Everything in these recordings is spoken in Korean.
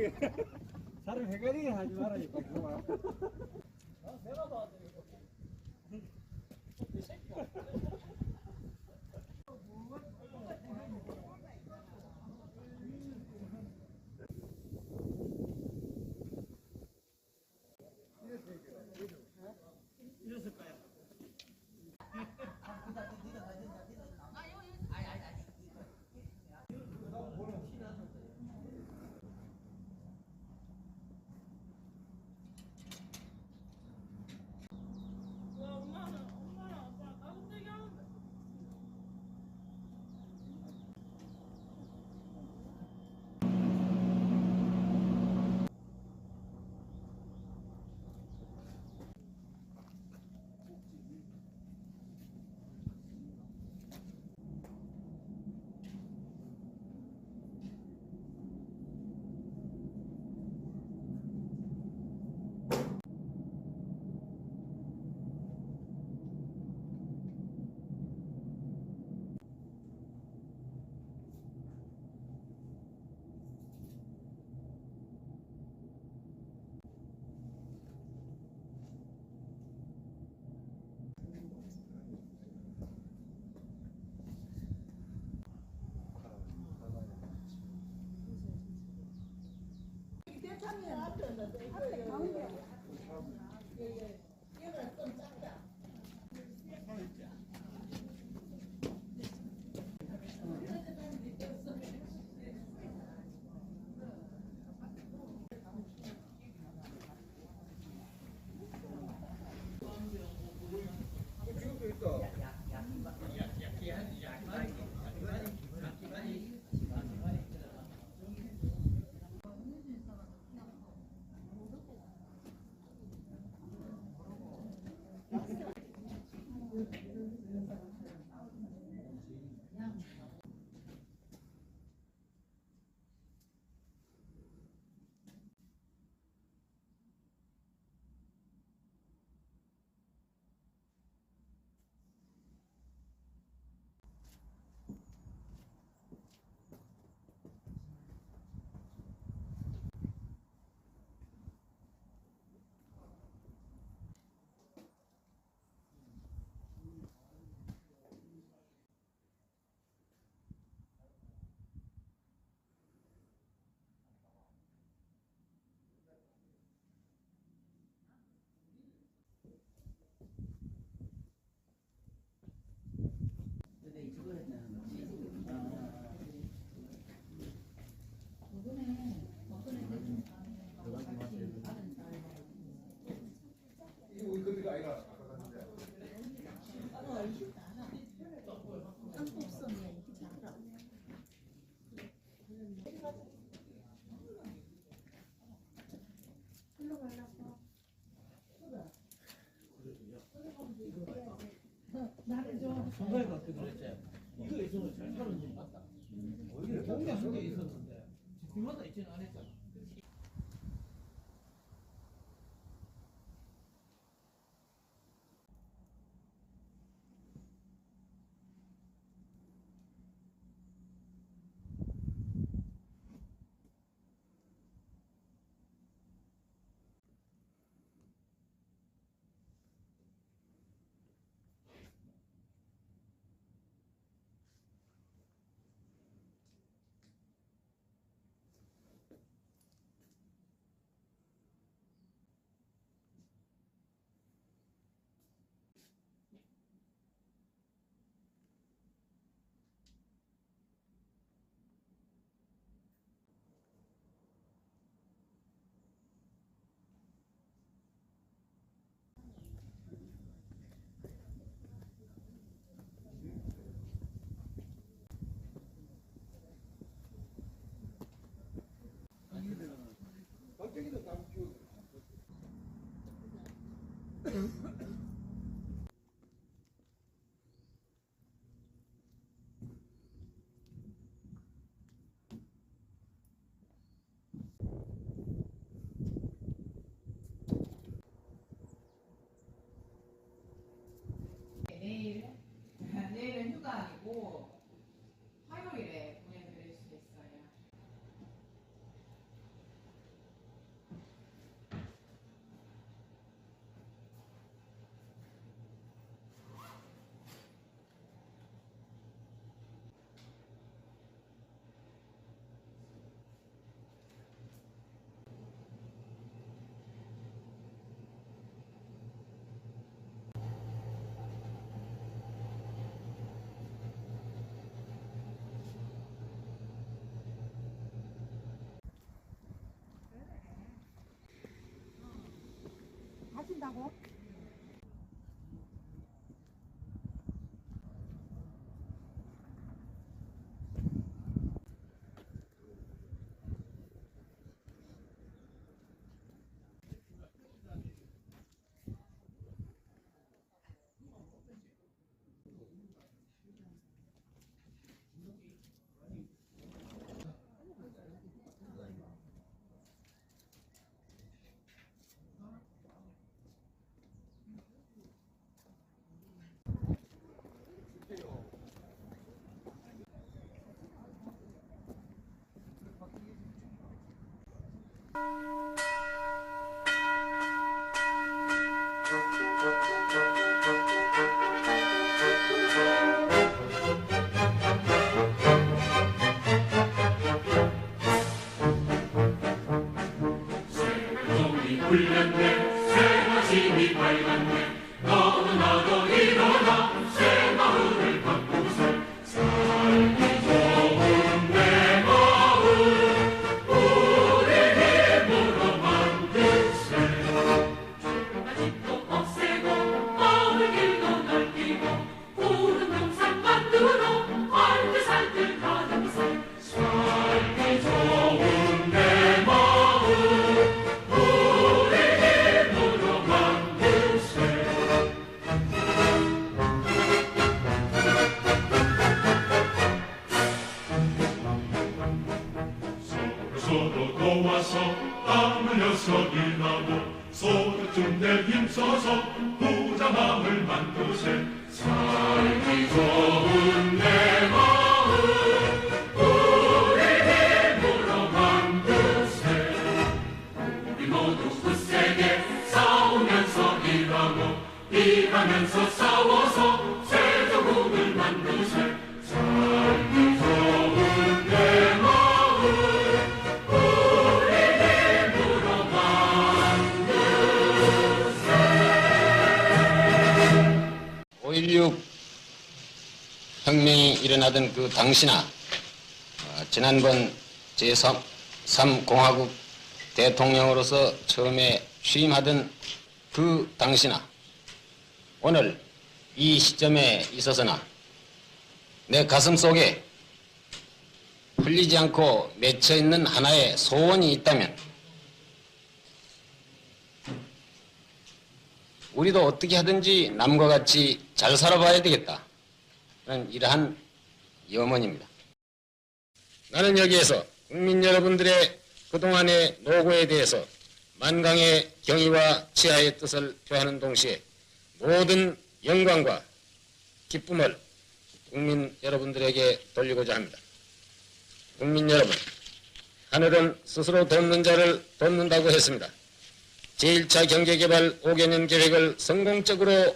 헷갈리게. 사람 헷갈리게 하지 말아야겠다. 그만. 와 지금도 이거 우리 그때가 아이가 아까 갔는데. 선거에 갔을 때 그랬지. 이거 있으면 잘 사는 분 같다. 오히려 동네 한개 있었는데 집마다 있지는 않았잖아. 하 thank you 5.16 혁명이 일어나던 그 당시나 어, 지난번 제3공화국 대통령으로서 처음에 취임하던 그 당시나 오늘 이 시점에 있어서나 내 가슴 속에 풀리지 않고 맺혀 있는 하나의 소원이 있다면 우리도 어떻게 하든지 남과 같이 잘 살아봐야 되겠다. 는 이러한 염원입니다. 나는 여기에서 국민 여러분들의 그동안의 노고에 대해서 만강의 경의와 치하의 뜻을 표하는 동시에 모든 영광과 기쁨을 국민 여러분들에게 돌리고자 합니다. 국민 여러분, 하늘은 스스로 돕는 자를 돕는다고 했습니다. 제1차 경제개발 5개년 계획을 성공적으로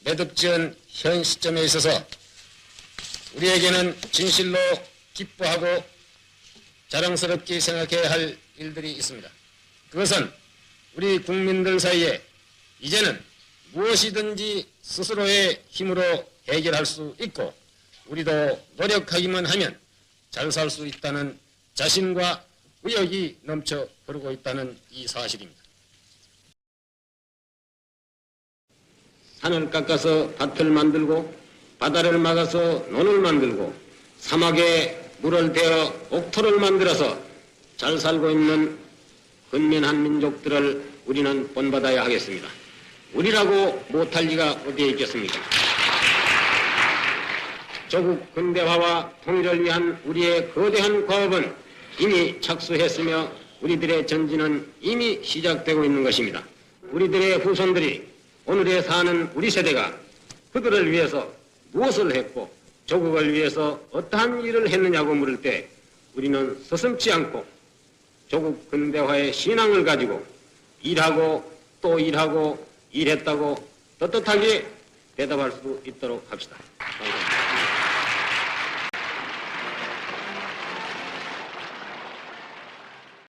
매듭 지은 현 시점에 있어서 우리에게는 진실로 기뻐하고 자랑스럽게 생각해야 할 일들이 있습니다. 그것은 우리 국민들 사이에 이제는 무엇이든지 스스로의 힘으로 해결할 수 있고 우리도 노력하기만 하면 잘 살 수 있다는 자신과 의욕이 넘쳐 흐르고 있다는 이 사실입니다. 산을 깎아서 밭을 만들고 바다를 막아서 논을 만들고 사막에 물을 대어 옥토를 만들어서 잘 살고 있는 근면한 민족들을 우리는 본받아야 하겠습니다. 우리라고 못할 리가 어디에 있겠습니까? 조국 근대화와 통일을 위한 우리의 거대한 과업은 이미 착수했으며 우리들의 전진은 이미 시작되고 있는 것입니다. 우리들의 후손들이 오늘에 사는 우리 세대가 그들을 위해서 무엇을 했고 조국을 위해서 어떠한 일을 했느냐고 물을 때 우리는 서슴지 않고 조국 근대화의 신앙을 가지고 일하고 또 일하고 일했다고 떳떳하게 대답할 수 있도록 합시다.